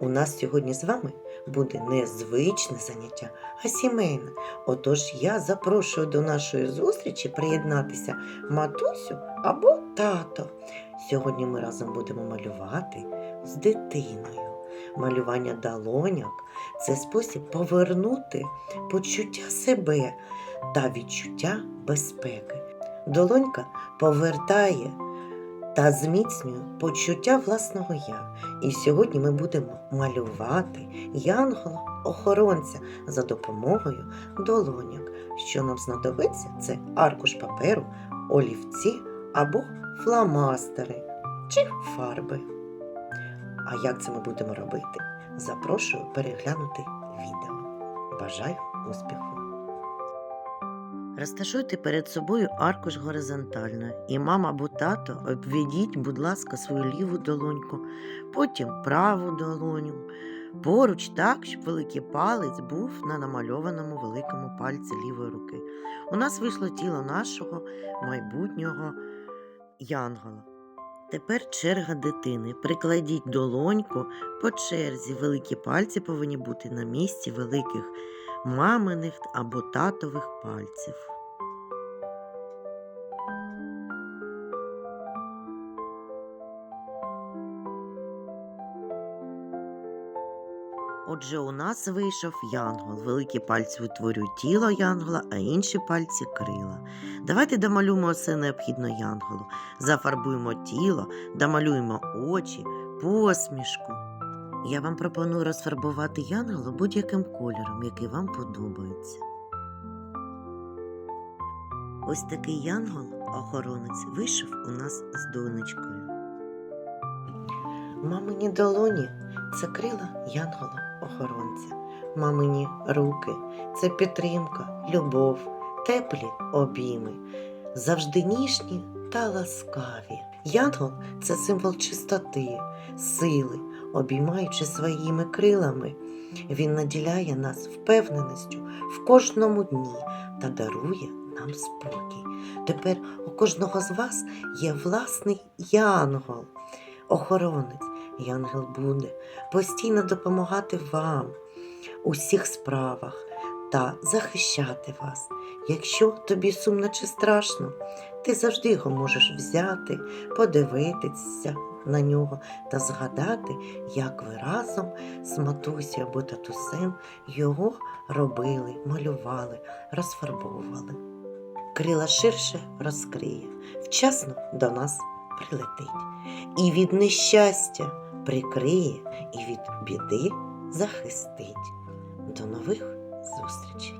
У нас сьогодні з вами буде не звичне заняття, а сімейне. Отож я запрошую до нашої зустрічі приєднатися матусю або тато. Сьогодні ми разом будемо малювати з дитиною. Малювання долоняк це спосіб повернути почуття себе та відчуття безпеки. Долонька повертає та зміцнює почуття власного я. І сьогодні ми будемо малювати янгола-охоронця за допомогою долоняк. Що нам знадобиться, це аркуш паперу, олівці або фломастери чи фарби. А як це ми будемо робити? Запрошую переглянути відео. Бажаю успіху! Розташуйте перед собою аркуш горизонтально і мама або тато обведіть, будь ласка, свою ліву долоньку, потім праву долоню. Поруч так, щоб великий палець був на намальованому великому пальці лівої руки. У нас вийшло тіло нашого майбутнього янгола. Тепер черга дитини. Прикладіть долоньку по черзі. Великі пальці повинні бути на місці великих маминих або татових пальців. Отже, у нас вийшов янгол. Великі пальці утворюють тіло янгола, а інші пальці крила. Давайте домалюємо все необхідно янголу. Зафарбуємо тіло, домалюємо очі, посмішку. Я вам пропоную розфарбувати янгола будь-яким кольором, який вам подобається. Ось такий янгол-охоронець вийшов у нас з донечкою. Мамині долоні це крила янгола-охоронця. Мамині руки це підтримка, любов, теплі обійми, завжди ніжні та ласкаві. Янгол це символ чистоти, сили, обіймаючи своїми крилами. Він наділяє нас впевненістю в кожному дні та дарує нам спокій. Тепер у кожного з вас є власний янгол, охоронець. Янгел буде постійно допомагати вам у всіх справах та захищати вас. Якщо тобі сумно чи страшно, ти завжди його можеш взяти, подивитися на нього та згадати, як ви разом з матусею або татусем його робили, малювали, розфарбовували. Крила ширше розкриє, вчасно до нас прилетить. І від нещастя прикриє, і від біди захистить. До нових зустрічей!